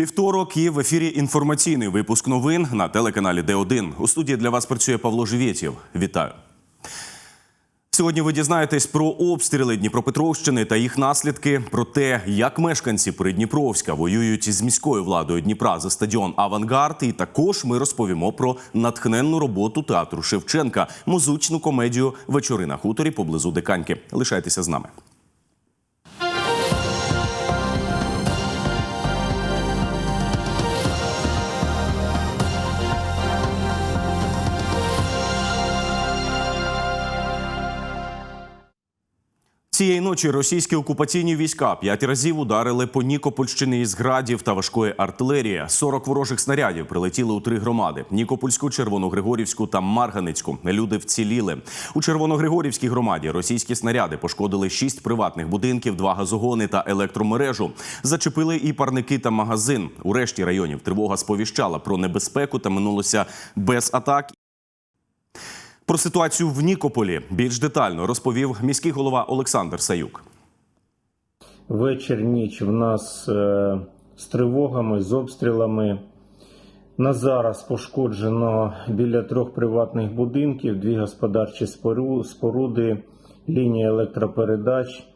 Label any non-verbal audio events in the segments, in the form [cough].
Вівторок і в ефірі інформаційний випуск новин на телеканалі Д1. У студії для вас працює Павло Живєтєв. Вітаю. Сьогодні ви дізнаєтесь про обстріли Дніпропетровщини та їх наслідки, про те, як мешканці Придніпровська воюють з міською владою Дніпра за стадіон Авангард. І також ми розповімо про натхненну роботу театру Шевченка, музичну комедію Вечори на хуторі поблизу Диканьки. Лишайтеся з нами. Цієї ночі російські окупаційні війська п'ять разів ударили по Нікопольщині із градів та важкої артилерії. 40 ворожих снарядів прилетіли у три громади: Нікопольську, Червоногригорівську та Марганицьку. Люди вціліли у Червоногригорівській громаді. Російські снаряди пошкодили шість приватних будинків, два газогони та електромережу. Зачепили і парники та магазин. У решті районів тривога сповіщала про небезпеку та минулося без атак. Про ситуацію в Нікополі більш детально розповів міський голова Олександр Саюк. Вечір ніч в нас е, з тривогами, з обстрілами. На зараз пошкоджено біля трьох приватних будинків, дві господарчі спору- споруди, лінія електропередач.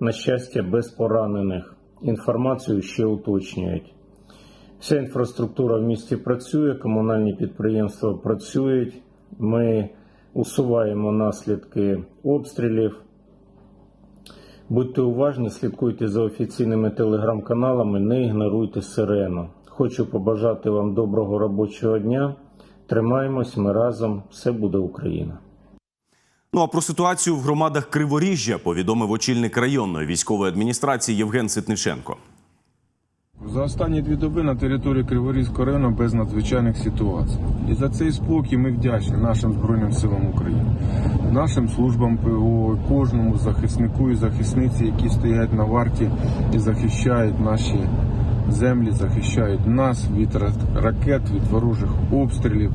На щастя, без поранених. Інформацію ще уточнюють. Вся інфраструктура в місті працює, комунальні підприємства працюють. Ми усуваємо наслідки обстрілів. Будьте уважні, слідкуйте за офіційними телеграм-каналами, не ігноруйте сирену. Хочу побажати вам доброго робочого дня. Тримаємось, ми разом, все буде Україна. Ну а про ситуацію в громадах Криворіжжя повідомив очільник районної військової адміністрації Євген Ситниченко. За останні дві доби на території Криворізького району без надзвичайних ситуацій. І за цей спокій ми вдячні нашим Збройним силам України, нашим службам ПО, кожному захиснику і захисниці, які стоять на варті і захищають наші землі, захищають нас від ра- ракет, від ворожих обстрілів.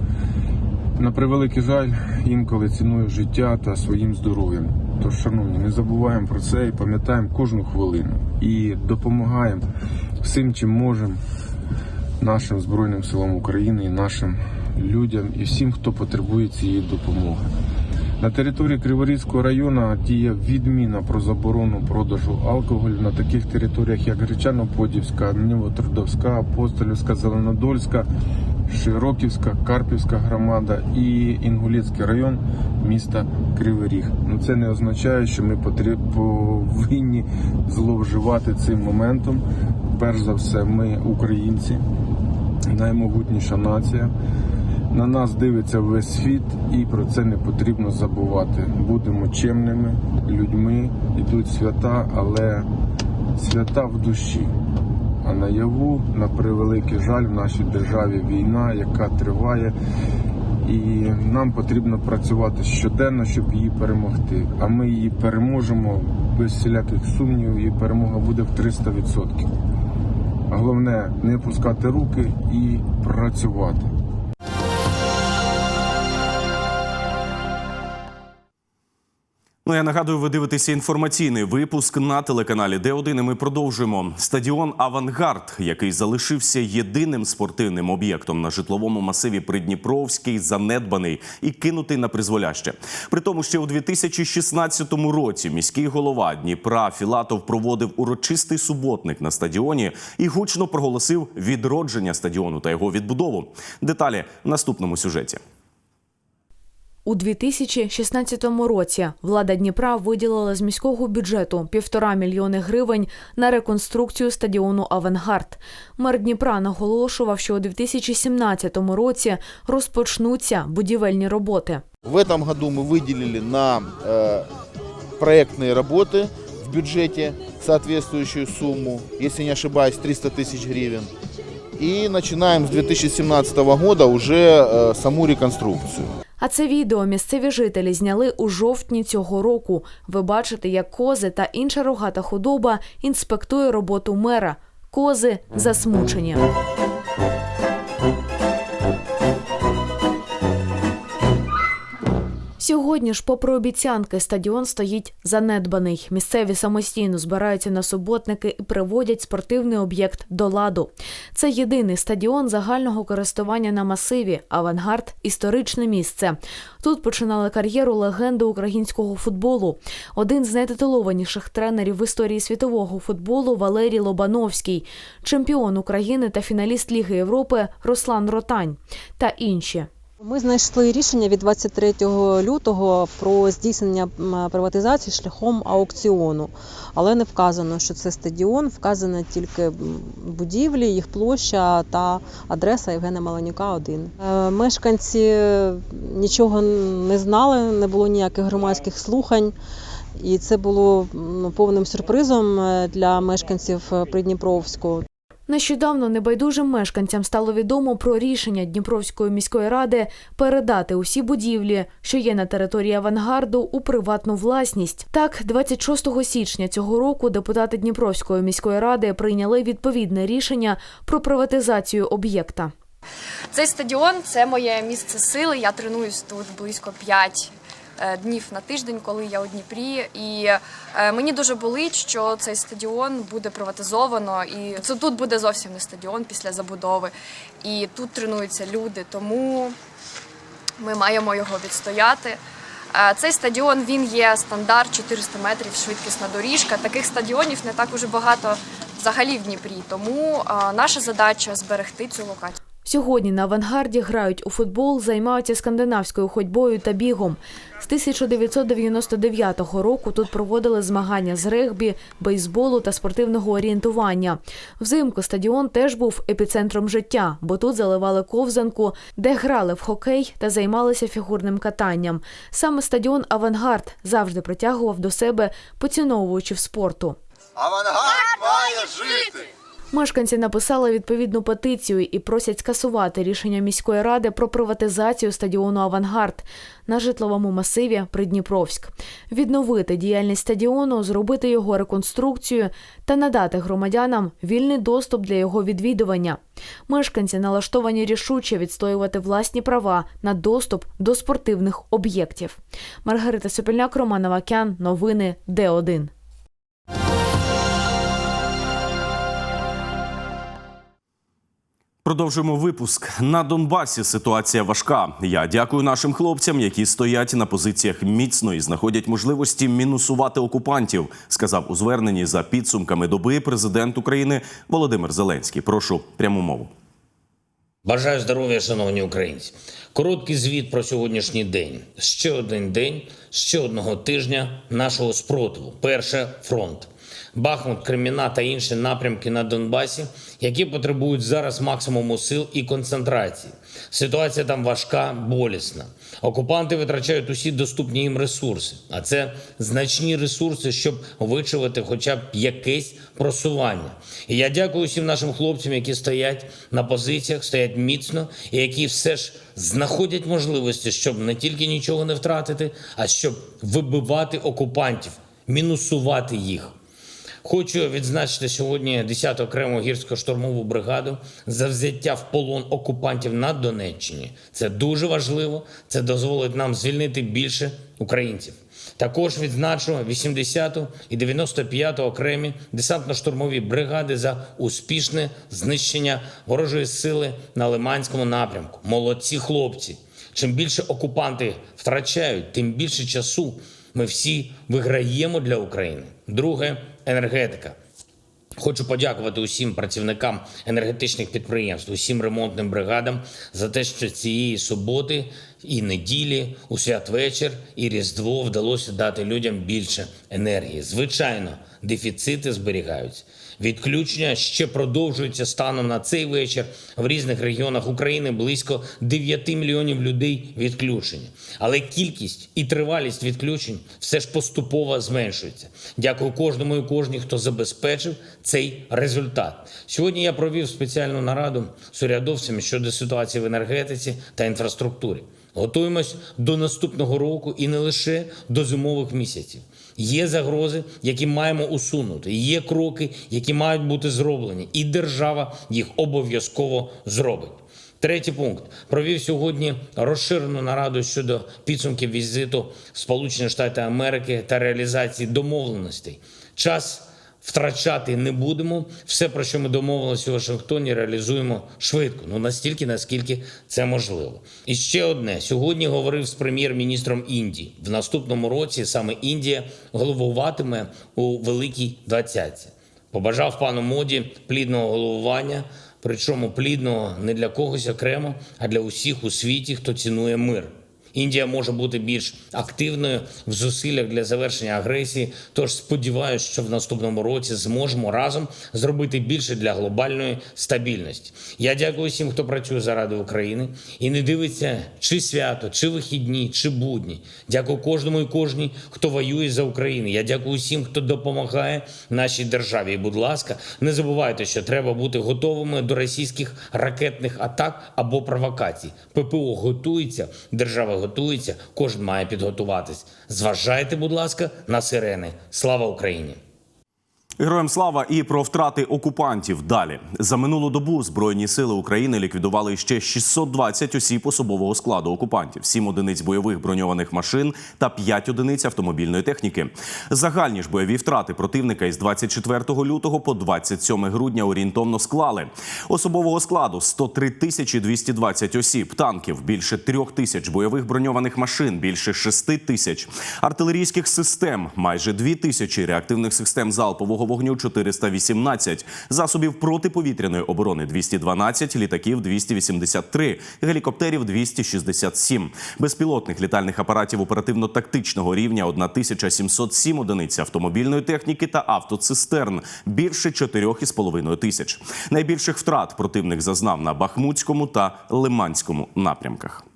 На превеликий жаль, інколи цінує життя та своїм здоров'ям. Тож, шановні, не забуваємо про це і пам'ятаємо кожну хвилину і допомагаємо всім, чим можемо нашим Збройним силам України і нашим людям і всім, хто потребує цієї допомоги. На території Криворізького району діє відміна про заборону продажу алкоголю на таких територіях, як Гречано-Подівська, Нівотрудовська, Апостолівська, Зеленодольська, Широківська, Карпівська громада і Інгулецький район міста Кривий Ріг. Ну це не означає, що ми повинні зловживати цим моментом. Перш за все, ми українці, наймогутніша нація. На нас дивиться весь світ, і про це не потрібно забувати. Будемо чемними людьми, йдуть свята, але свята в душі. А наяву, на превеликий жаль, в нашій державі війна, яка триває, і нам потрібно працювати щоденно, щоб її перемогти. А ми її переможемо без всіляких сумнівів, і перемога буде в 300%. Головне не опускати руки і працювати. Ну я нагадую, ви дивитеся інформаційний випуск на телеканалі Д1. І ми продовжуємо стадіон Авангард, який залишився єдиним спортивним об'єктом на житловому масиві Придніпровський, занедбаний і кинутий на призволяще. При тому, ще у 2016 році міський голова Дніпра Філатов проводив урочистий суботник на стадіоні і гучно проголосив відродження стадіону та його відбудову. Деталі в наступному сюжеті. У 2016 році влада Дніпра виділила з міського бюджету півтора мільйони гривень на реконструкцію стадіону Авангард. Мер Дніпра наголошував, що у 2017 році розпочнуться будівельні роботи. В этом году мы выделили на э, проектные работы в бюджете соответствующую сумму, если не ошибаюсь, 300 тысяч гривен. И начинаем с 2017 года уже э, саму реконструкцию. А це відео місцеві жителі зняли у жовтні цього року. Ви бачите, як кози та інша рогата худоба інспектує роботу мера. Кози засмучені. Сьогодні ж, попри обіцянки, стадіон стоїть занедбаний. Місцеві самостійно збираються на суботники і приводять спортивний об'єкт до ладу. Це єдиний стадіон загального користування на масиві. Авангард історичне місце. Тут починали кар'єру легенди українського футболу. Один з найтитулованіших тренерів в історії світового футболу Валерій Лобановський, чемпіон України та фіналіст Ліги Європи Руслан Ротань та інші. Ми знайшли рішення від 23 лютого про здійснення приватизації шляхом аукціону, але не вказано, що це стадіон, вказано тільки будівлі, їх площа та адреса Євгена Маланюка 1. Е, Мешканці нічого не знали, не було ніяких громадських слухань. І це було повним сюрпризом е, для мешканців е, Придніпровську. Нещодавно небайдужим мешканцям стало відомо про рішення Дніпровської міської ради передати усі будівлі, що є на території авангарду, у приватну власність. Так, 26 січня цього року депутати Дніпровської міської ради прийняли відповідне рішення про приватизацію об'єкта. Цей стадіон це моє місце сили. Я тренуюсь тут близько 5 днів на тиждень, коли я у Дніпрі. І е, мені дуже болить, що цей стадіон буде приватизовано, і це тут буде зовсім не стадіон після забудови. І тут тренуються люди, тому ми маємо його відстояти. Е, Цей стадіон він є стандарт 400 метрів швидкісна доріжка. Таких стадіонів не так уже багато взагалі в Дніпрі. Тому е, наша задача зберегти цю локацію. Сьогодні на авангарді грають у футбол, займаються скандинавською ходьбою та бігом. З 1999 року тут проводили змагання з регбі, бейсболу та спортивного орієнтування. Взимку стадіон теж був епіцентром життя, бо тут заливали ковзанку, де грали в хокей та займалися фігурним катанням. Саме стадіон Авангард завжди притягував до себе, поціновуючи в спорту. Авангард має жити! Мешканці написали відповідну петицію і просять скасувати рішення міської ради про приватизацію стадіону Авангард на житловому масиві Придніпровськ, відновити діяльність стадіону, зробити його реконструкцію та надати громадянам вільний доступ для його відвідування. Мешканці налаштовані рішуче відстоювати власні права на доступ до спортивних об'єктів. Маргарита Сопільняк, Роман Авакян, новини Д1. Продовжуємо випуск. На Донбасі ситуація важка. Я дякую нашим хлопцям, які стоять на позиціях міцно і знаходять можливості мінусувати окупантів. Сказав у зверненні за підсумками доби президент України Володимир Зеленський. Прошу пряму мову. Бажаю здоров'я, шановні українці. Короткий звіт про сьогоднішній день. Ще один день, ще одного тижня нашого спротиву. Перше фронт. Бахмут, Креміна та інші напрямки на Донбасі, які потребують зараз максимуму сил і концентрації. Ситуація там важка, болісна. Окупанти витрачають усі доступні їм ресурси, а це значні ресурси, щоб вичувати хоча б якесь просування. І я дякую всім нашим хлопцям, які стоять на позиціях, стоять міцно і які все ж знаходять можливості, щоб не тільки нічого не втратити, а щоб вибивати окупантів, мінусувати їх. Хочу відзначити сьогодні 10-ту окрему гірсько-штурмову бригаду за взяття в полон окупантів на Донеччині. Це дуже важливо. Це дозволить нам звільнити більше українців. Також відзначу 80-ту і 95-ту окремі десантно-штурмові бригади за успішне знищення ворожої сили на Лиманському напрямку. Молодці хлопці. Чим більше окупанти втрачають, тим більше часу ми всі виграємо для України. Друге енергетика. Хочу подякувати усім працівникам енергетичних підприємств, усім ремонтним бригадам за те, що цієї суботи і неділі, у святвечір і Різдво вдалося дати людям більше енергії. Звичайно, дефіцити зберігаються. Відключення ще продовжуються станом на цей вечір. В різних регіонах України близько 9 мільйонів людей відключені. Але кількість і тривалість відключень все ж поступово зменшується. Дякую кожному і кожній, хто забезпечив цей результат. Сьогодні я провів спеціальну нараду з урядовцями щодо ситуації в енергетиці та інфраструктурі. Готуємось до наступного року і не лише до зимових місяців. Є загрози, які маємо усунути. Є кроки, які мають бути зроблені, і держава їх обов'язково зробить. Третій пункт провів сьогодні розширену нараду щодо підсумків візиту Сполучені Штати Америки та реалізації домовленостей. Час втрачати не будемо. Все, про що ми домовилися у Вашингтоні, реалізуємо швидко. Ну настільки, наскільки це можливо. І ще одне: сьогодні говорив з прем'єр-міністром Індії. В наступному році саме Індія головуватиме у Великій Двадцятці. Побажав пану моді плідного головування, причому плідного не для когось окремо, а для усіх у світі, хто цінує мир. Індія може бути більш активною в зусиллях для завершення агресії. Тож сподіваюся, що в наступному році зможемо разом зробити більше для глобальної стабільності. Я дякую всім, хто працює заради України і не дивиться чи свято, чи вихідні, чи будні. Дякую кожному і кожній, хто воює за Україну. Я дякую всім, хто допомагає нашій державі. І, будь ласка, не забувайте, що треба бути готовими до російських ракетних атак або провокацій. ППО готується, держава готується, кожен має підготуватись. Зважайте, будь ласка, на сирени. Слава Україні! Героям слава і про втрати окупантів. Далі за минулу добу збройні сили України ліквідували ще 620 осіб особового складу окупантів, 7 одиниць бойових броньованих машин та 5 одиниць автомобільної техніки. Загальні ж бойові втрати противника із 24 лютого по 27 грудня орієнтовно склали особового складу 103 тисячі 220 осіб, танків більше 3 тисяч, бойових броньованих машин більше 6 тисяч, артилерійських систем майже 2 тисячі, реактивних систем залпового вогню 418, засобів протиповітряної оборони 212, літаків 283, гелікоптерів 267, безпілотних літальних апаратів оперативно-тактичного рівня 1707 одиниць автомобільної техніки та автоцистерн більше 4,5 тисяч. Найбільших втрат противник зазнав на Бахмутському та Лиманському напрямках.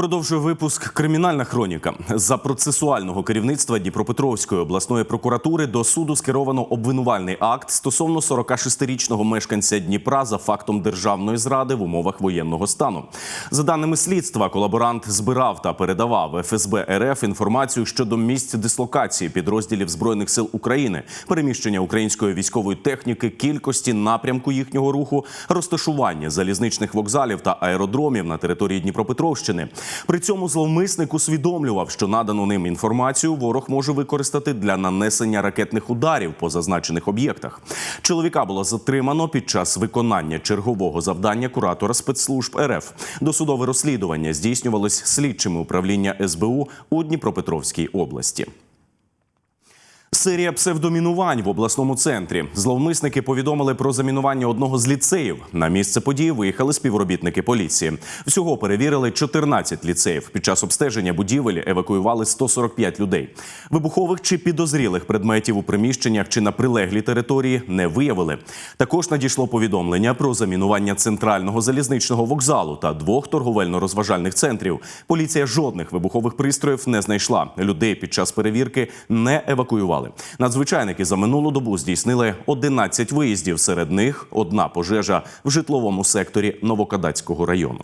Продовжує випуск Кримінальна хроніка за процесуального керівництва Дніпропетровської обласної прокуратури до суду скеровано обвинувальний акт стосовно 46-річного мешканця Дніпра за фактом державної зради в умовах воєнного стану. За даними слідства, колаборант збирав та передавав ФСБ РФ інформацію щодо місць дислокації підрозділів збройних сил України, переміщення української військової техніки, кількості напрямку їхнього руху, розташування залізничних вокзалів та аеродромів на території Дніпропетровщини. При цьому зловмисник усвідомлював, що надану ним інформацію ворог може використати для нанесення ракетних ударів по зазначених об'єктах. Чоловіка було затримано під час виконання чергового завдання куратора спецслужб РФ. Досудове розслідування здійснювалось слідчими управління СБУ у Дніпропетровській області. Серія псевдомінувань в обласному центрі. Зловмисники повідомили про замінування одного з ліцеїв. На місце події виїхали співробітники поліції. Всього перевірили 14 ліцеїв. Під час обстеження будівель евакуювали 145 людей. Вибухових чи підозрілих предметів у приміщеннях чи на прилеглій території не виявили. Також надійшло повідомлення про замінування центрального залізничного вокзалу та двох торговельно-розважальних центрів. Поліція жодних вибухових пристроїв не знайшла. Людей під час перевірки не евакуювали. Надзвичайники за минулу добу здійснили 11 виїздів. Серед них одна пожежа в житловому секторі Новокадацького району.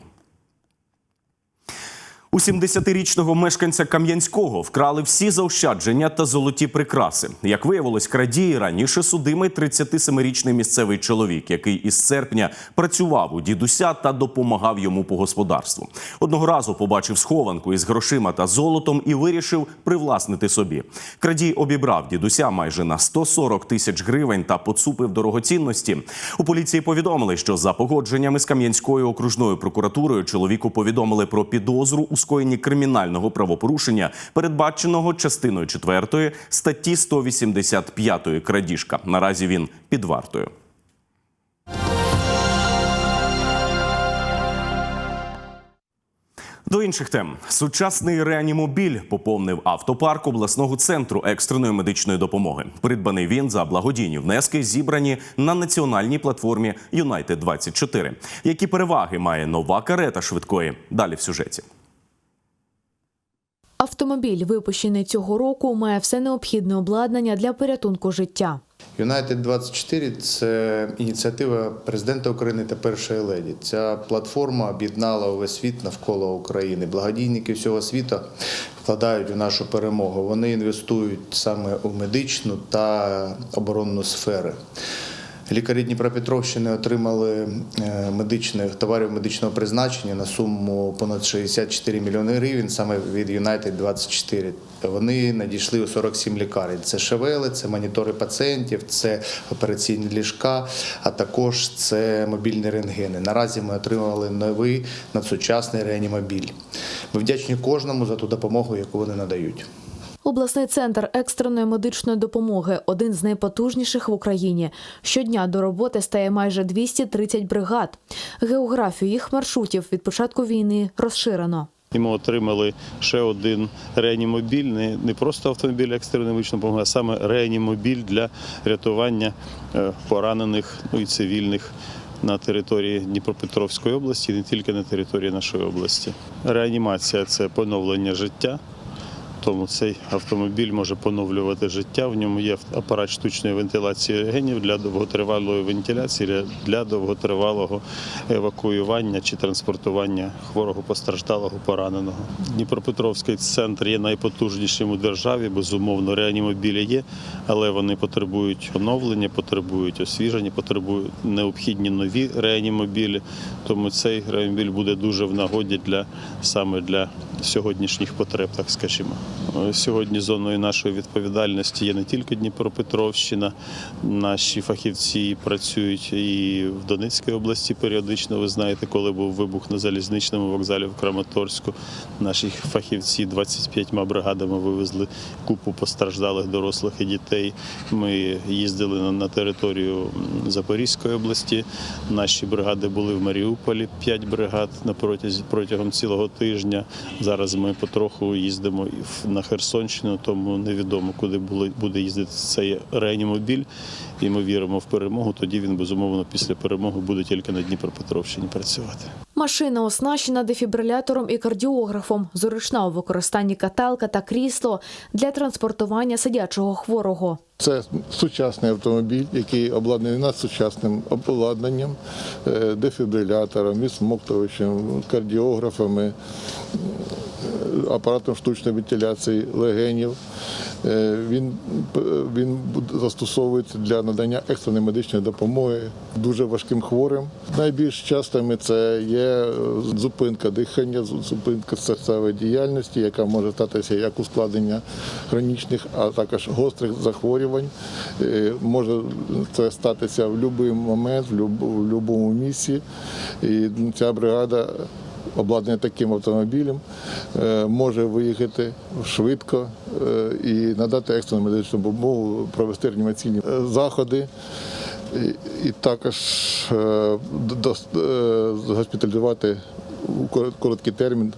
У 70-річного мешканця Кам'янського вкрали всі заощадження та золоті прикраси. Як виявилось, крадії раніше судимий 37-річний місцевий чоловік, який із серпня працював у дідуся та допомагав йому по господарству. Одного разу побачив схованку із грошима та золотом і вирішив привласнити собі. Крадій обібрав дідуся майже на 140 тисяч гривень та поцупив дорогоцінності. У поліції повідомили, що за погодженнями з Кам'янською окружною прокуратурою чоловіку повідомили про підозру у скоєнні кримінального правопорушення, передбаченого частиною 4 статті 185 крадіжка. Наразі він під вартою. До інших тем сучасний реанімобіль поповнив автопарк обласного центру екстреної медичної допомоги. Придбаний він за благодійні внески, зібрані на національній платформі Юнайтед 24 Які переваги має нова карета швидкої? Далі в сюжеті. Автомобіль, випущений цього року, має все необхідне обладнання для порятунку життя. Юнайтед 24 це ініціатива президента України та першої леді. Ця платформа об'єднала увесь світ навколо України. Благодійники всього світу вкладають в нашу перемогу. Вони інвестують саме у медичну та оборонну сфери. Лікарі Дніпропетровщини отримали е, медичних товарів медичного призначення на суму понад 64 мільйони гривень саме від United 24. Вони надійшли у 47 лікарень. Це шевели, це монітори пацієнтів, це операційні ліжка, а також це мобільні рентгени. Наразі ми отримали новий надсучасний реанімобіль. Ми вдячні кожному за ту допомогу, яку вони надають. Обласний центр екстреної медичної допомоги один з найпотужніших в Україні. Щодня до роботи стає майже 230 бригад. Географію їх маршрутів від початку війни розширено. Ми отримали ще один реанімобіль, не, не просто автомобіль екстреної медичної допомоги, а саме реанімобіль для рятування е, поранених ну, і цивільних на території Дніпропетровської області, не тільки на території нашої області. Реанімація це поновлення життя. Тому цей автомобіль може поновлювати життя. В ньому є апарат штучної вентиляції генів для довготривалої вентиляції, для довготривалого евакуювання чи транспортування хворого постраждалого пораненого. Дніпропетровський центр є найпотужнішим у державі. Безумовно, реанімобілі є, але вони потребують оновлення, потребують освіження, потребують необхідні нові реанімобілі. Тому цей реанімобіль буде дуже в нагоді для саме для сьогоднішніх потреб, так скажімо. Е, Сьогодні зоною нашої відповідальності є не тільки Дніпропетровщина, наші фахівці працюють і в Донецькій області періодично. Ви знаєте, коли був вибух на залізничному вокзалі в Краматорську, наші фахівці 25 бригадами вивезли купу постраждалих дорослих і дітей. Ми їздили на- територію Запорізької області. Наші бригади були в Маріуполі, 5 бригад на протязі протягом цілого тижня. Зараз ми потроху їздимо в- на Херсонщину, тому невідомо, куди буде їздити цей реанімобіль. І ми віримо в перемогу. Тоді він безумовно після перемоги буде тільки на Дніпропетровщині працювати. Машина оснащена дефібрилятором і кардіографом. Зручна у використанні каталка та крісло для транспортування сидячого хворого. Це сучасний автомобіль, який обладнаний надсучасним обладнанням, е, дефібрилятором, відсмоктувачем, кардіографами, е, апаратом штучної вентиляції легенів. Е, Він, він застосовується для надання екстреної медичної допомоги дуже важким хворим. Найбільш частими це є е, зупинка дихання, зупинка серцевої діяльності, яка може статися як ускладнення хронічних, а також гострих захворювань. Е, Може це статися в будь-який момент, в будь-якому місці. І ця бригада обладнання таким автомобілем е, може виїхати швидко і надати екстрену медичну допомогу, провести реанімаційні заходи. І, і також е, до- е, госпіталізувати у короткий термін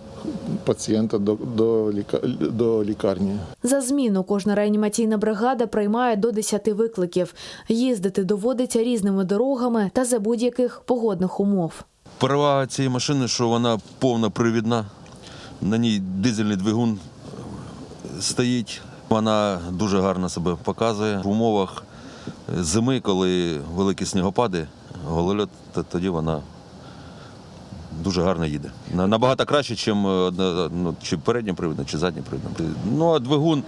пацієнта до, до, ліка, до лікарні. За зміну кожна реанімаційна бригада приймає до 10 викликів. Їздити доводиться різними дорогами та за будь-яких погодних умов. Перевага цієї машини, що вона повна привідна. На ній дизельний двигун стоїть. Вона дуже гарно себе показує. В умовах зими, коли великі снігопади, голольот, то тоді вона дуже гарно їде. Набагато краще, ніж ну, чи переднім привідним, чи заднім привідним. Ну, а двигун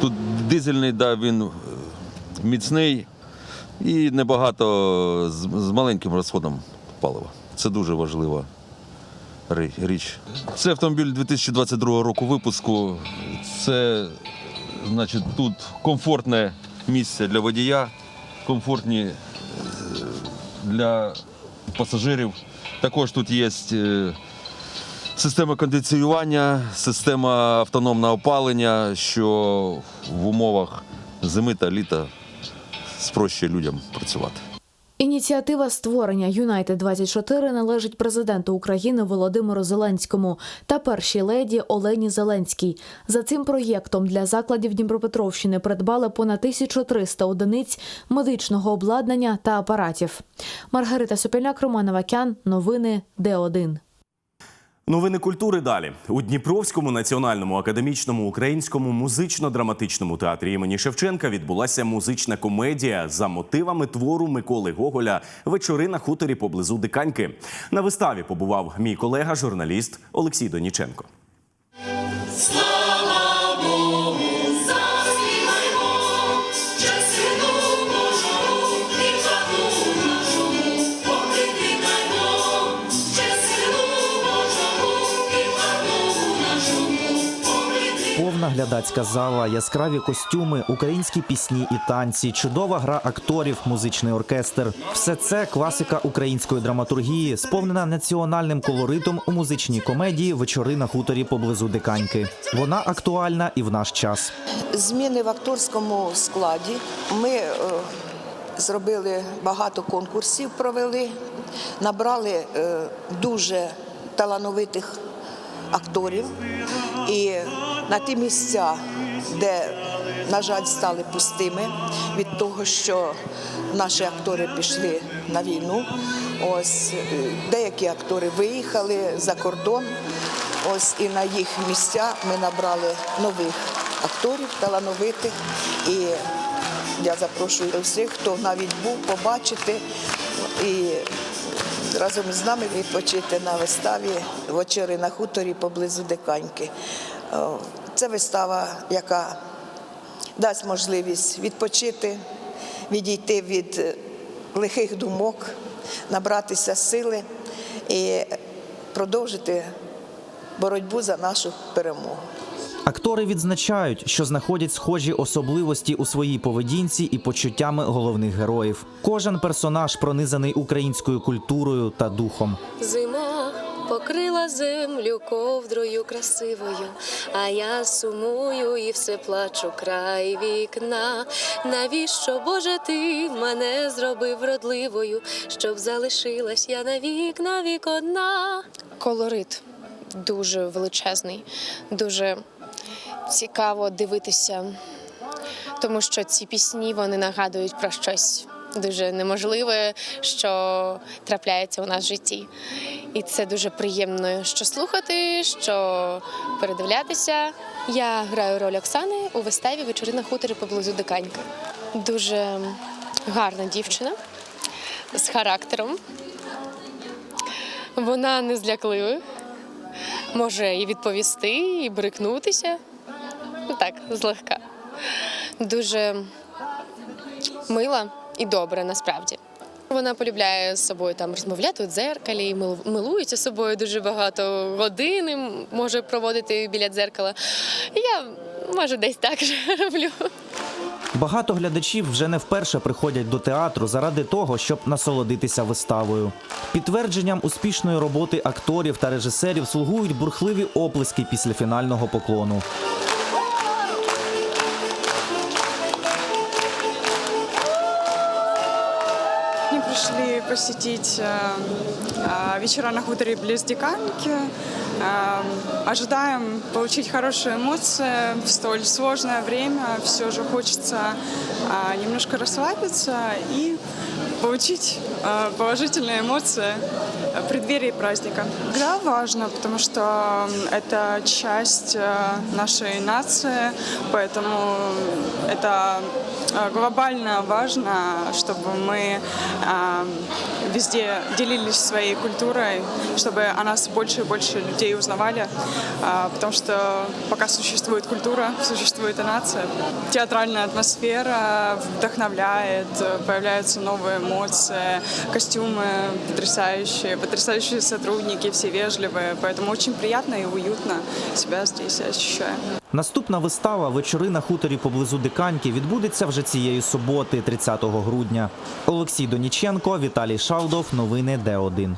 тут дизельний, да, він е, міцний і небагато з, з маленьким розходом палива. Це дуже важлива річ. Це автомобіль 2022 року випуску. Це, значить, тут комфортне місце для водія, комфортні е, для пасажирів. Також тут є е, система кондиціювання, система автономного опалення, що в умовах зими та літа спрощує людям працювати. Ініціатива створення Юнайтед 24 належить президенту України Володимиру Зеленському та першій леді Олені Зеленській. За цим проєктом для закладів Дніпропетровщини придбали понад 1300 одиниць медичного обладнання та апаратів. Маргарита Сопільняк, Роман Авакян. Новини Д1. Новини культури далі у Дніпровському національному академічному українському музично-драматичному театрі імені Шевченка відбулася музична комедія за мотивами твору Миколи Гоголя Вечори на хуторі поблизу Диканьки. На виставі побував мій колега, журналіст Олексій Доніченко. Повна глядацька зала, яскраві костюми, українські пісні і танці, чудова гра акторів, музичний оркестр. Все це класика української драматургії, сповнена національним колоритом у музичній комедії Вечори на хуторі поблизу Диканьки. Вона актуальна і в наш час. Зміни в акторському складі. Ми е, зробили багато конкурсів, провели, набрали е, дуже талановитих акторів. І на ті місця, де, на жаль, стали пустими від того, що наші актори пішли на війну. Ось е, деякі актори виїхали за кордон. Ось і на їх місця ми набрали нових акторів, талановитих. І я запрошую всіх, хто навіть був, побачити і разом з нами відпочити на виставі «Вечори на хуторі поблизу Диканьки. Це вистава, яка дасть можливість відпочити, відійти від е, лихих думок, набратися сили і продовжити боротьбу за нашу перемогу. Актори відзначають, що знаходять схожі особливості у своїй поведінці і почуттями головних героїв. Кожен персонаж пронизаний українською культурою та духом. Зима покрила землю ковдрою красивою, а я сумую і все плачу край вікна. Навіщо, Боже, ти мене зробив вродливою, щоб залишилась я навік навік одна. колорит дуже величезний, дуже цікаво дивитися, тому що ці пісні вони нагадують про щось дуже неможливе, що трапляється у нас в житті. І це дуже приємно, що слухати, що передивлятися. Я граю роль Оксани у виставі Вечори на хуторі поблизу Диканьки. Дуже гарна дівчина з характером. Вона не зляклива, може і відповісти, і брикнутися. Ну так, злегка. Дуже мила і добра насправді. Вона полюбляє з собою там розмовляти у дзеркалі, милується собою дуже багато годин може проводити біля дзеркала. Я може десь так же [laughs] роблю. Багато глядачів вже не вперше приходять до театру заради того, щоб насолодитися виставою. Підтвердженням успішної роботи акторів та режисерів слугують бурхливі оплески після фінального поклону. пришли посетить э, э, вечера на хуторе близ Диканьки. Э, ожидаем получить хорошие эмоции в столь сложное время. Все же хочется э, немножко расслабиться и получить э, положительные эмоции в преддверии праздника. Да, важно, потому что это часть э, нашей нации, поэтому это э, глобально важно, чтобы мы э, везде делились своей культурой, чтобы о нас больше и больше людей узнавали, э, потому что пока существует культура, существует и нация. Театральная атмосфера вдохновляет, появляются новые эмоции, костюмы потрясающие, потрясающие сотрудники, все вежливые, поэтому очень приятно и уютно себя здесь ощущаем. Наступна вистава Вечори на хуторі поблизу Диканьки відбудеться вже цієї суботи, 30 грудня. Олексій Доніченко, Віталій Шалдов. Новини Д1.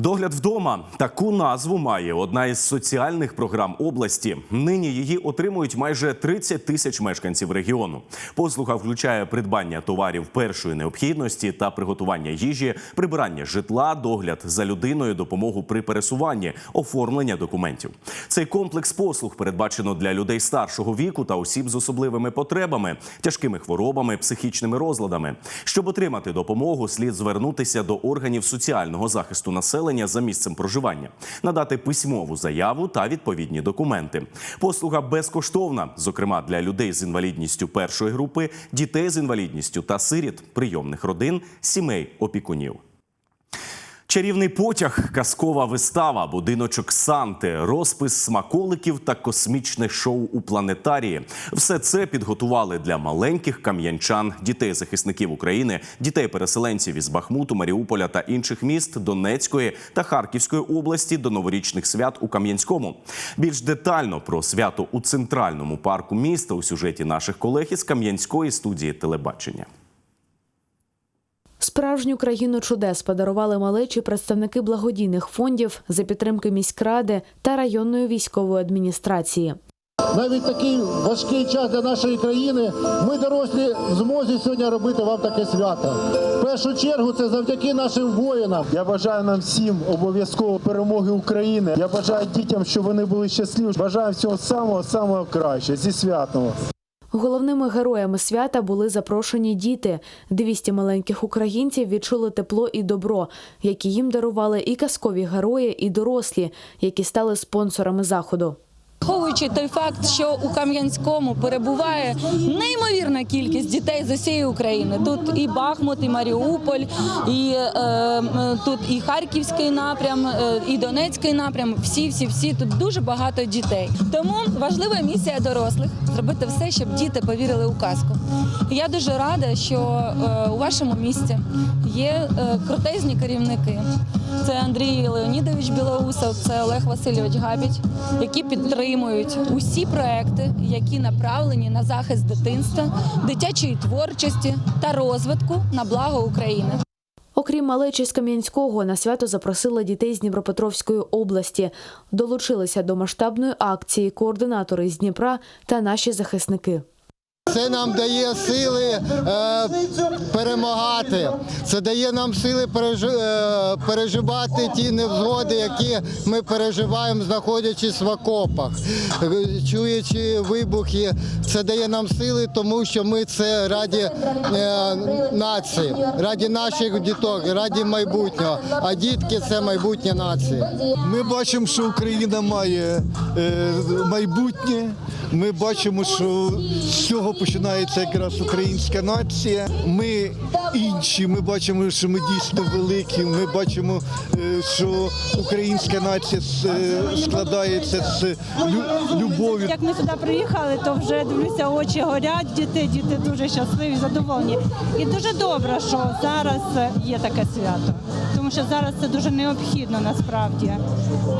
Догляд вдома таку назву має одна із соціальних програм області. Нині її отримують майже 30 тисяч мешканців регіону. Послуга включає придбання товарів першої необхідності та приготування їжі, прибирання житла, догляд за людиною, допомогу при пересуванні, оформлення документів. Цей комплекс послуг передбачено для людей старшого віку та осіб з особливими потребами, тяжкими хворобами, психічними розладами. Щоб отримати допомогу, слід звернутися до органів соціального захисту населення за місцем проживання, надати письмову заяву та відповідні документи. Послуга безкоштовна, зокрема для людей з інвалідністю першої групи, дітей з інвалідністю та сиріт, прийомних родин, сімей опікунів. Чарівний потяг, казкова вистава, будиночок Санти, розпис смаколиків та космічне шоу у планетарії. Все це підготували для маленьких кам'янчан, дітей захисників України, дітей переселенців із Бахмуту, Маріуполя та інших міст Донецької та Харківської області до новорічних свят у Кам'янському. Більш детально про свято у центральному парку міста у сюжеті наших колег із Кам'янської студії телебачення. Справжню країну чудес подарували малечі представники благодійних фондів за підтримки міськради та районної військової адміністрації. Навіть такий важкий час для нашої країни. Ми дорослі в змозі сьогодні робити вам таке свято. В першу чергу це завдяки нашим воїнам. Я бажаю нам всім обов'язково перемоги України. Я бажаю дітям, щоб вони були щасливі. Бажаю всього самого самого кращого. Зі святом. Головними героями свята були запрошені діти. 200 маленьких українців відчули тепло і добро, які їм дарували і казкові герої, і дорослі, які стали спонсорами заходу. Враховуючи той факт, що у Кам'янському перебуває неймовірна кількість дітей з усієї України. Тут і Бахмут, і Маріуполь, і е, е, тут і Харківський напрям, е, і Донецький напрям. Всі, всі, всі тут дуже багато дітей. Тому важлива місія дорослих зробити все, щоб діти повірили у казку. Я дуже рада, що е, у вашому місті є е, крутезні керівники. Це Андрій Леонідович Білоусов, це Олег Васильович Габіч, які підтримують усі проекти, які направлені на захист дитинства, дитячої творчості та розвитку на благо України. Окрім малечі з Кам'янського, на свято запросили дітей з Дніпропетровської області. Долучилися до масштабної акції координатори з Дніпра та наші захисники. Це нам дає сили е, перемагати. Це дає нам сили е, переживати ті невзгоди, які ми переживаємо, знаходячись в окопах, чуючи вибухи. Це дає нам сили, тому що ми це раді е, нації, раді наших діток, раді майбутнього. А дітки це майбутнє нації. Ми бачимо, що Україна має майбутнє. Ми бачимо, що з цього починається якраз українська нація. Ми інші. Ми бачимо, що ми дійсно великі. Ми бачимо, е, що українська нація е, складається з лю- любов'ю. Як ми сюди приїхали, то вже дивлюся, очі горять, діти, діти дуже щасливі, задоволені. І дуже добре, що зараз є таке свято. Тому що зараз це дуже необхідно насправді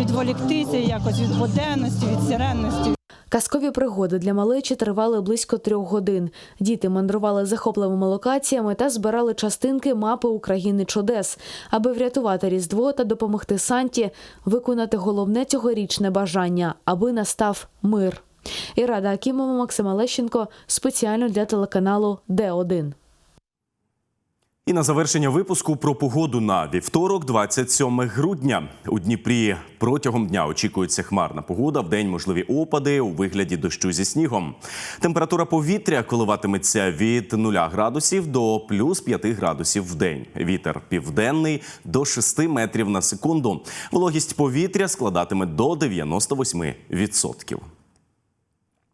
відволіктися якось від буденності, від сиренності. Казкові пригоди для малечі тривали близько трьох годин. Діти мандрували захопливими локаціями та збирали частинки мапи України чудес, аби врятувати Різдво та допомогти Санті виконати головне цьогорічне бажання, аби настав мир. Ірада Акімова, Максима Лещенко спеціально для телеканалу Д1. І на завершення випуску про погоду на вівторок, 27 грудня. У Дніпрі протягом дня очікується хмарна погода. В день можливі опади у вигляді дощу зі снігом. Температура повітря коливатиметься від 0 градусів до плюс 5 градусів в день. Вітер південний до 6 метрів на секунду. Вологість повітря складатиме до 98%.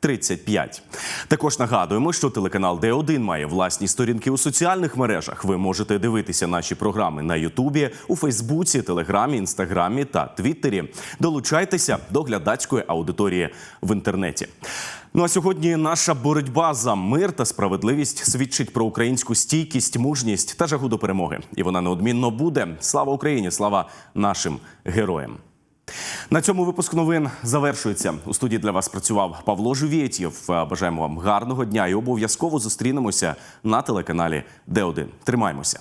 35. Також нагадуємо, що телеканал Д1 має власні сторінки у соціальних мережах. Ви можете дивитися наші програми на Ютубі, у Фейсбуці, Телеграмі, Інстаграмі та Твіттері. Долучайтеся до глядацької аудиторії в інтернеті. Ну а сьогодні наша боротьба за мир та справедливість свідчить про українську стійкість, мужність та жагу до перемоги. І вона неодмінно буде. Слава Україні! Слава нашим героям! На цьому випуск новин завершується. У студії для вас працював Павло Жувєтєв. Бажаємо вам гарного дня і обов'язково зустрінемося на телеканалі Д1. Тримаймося.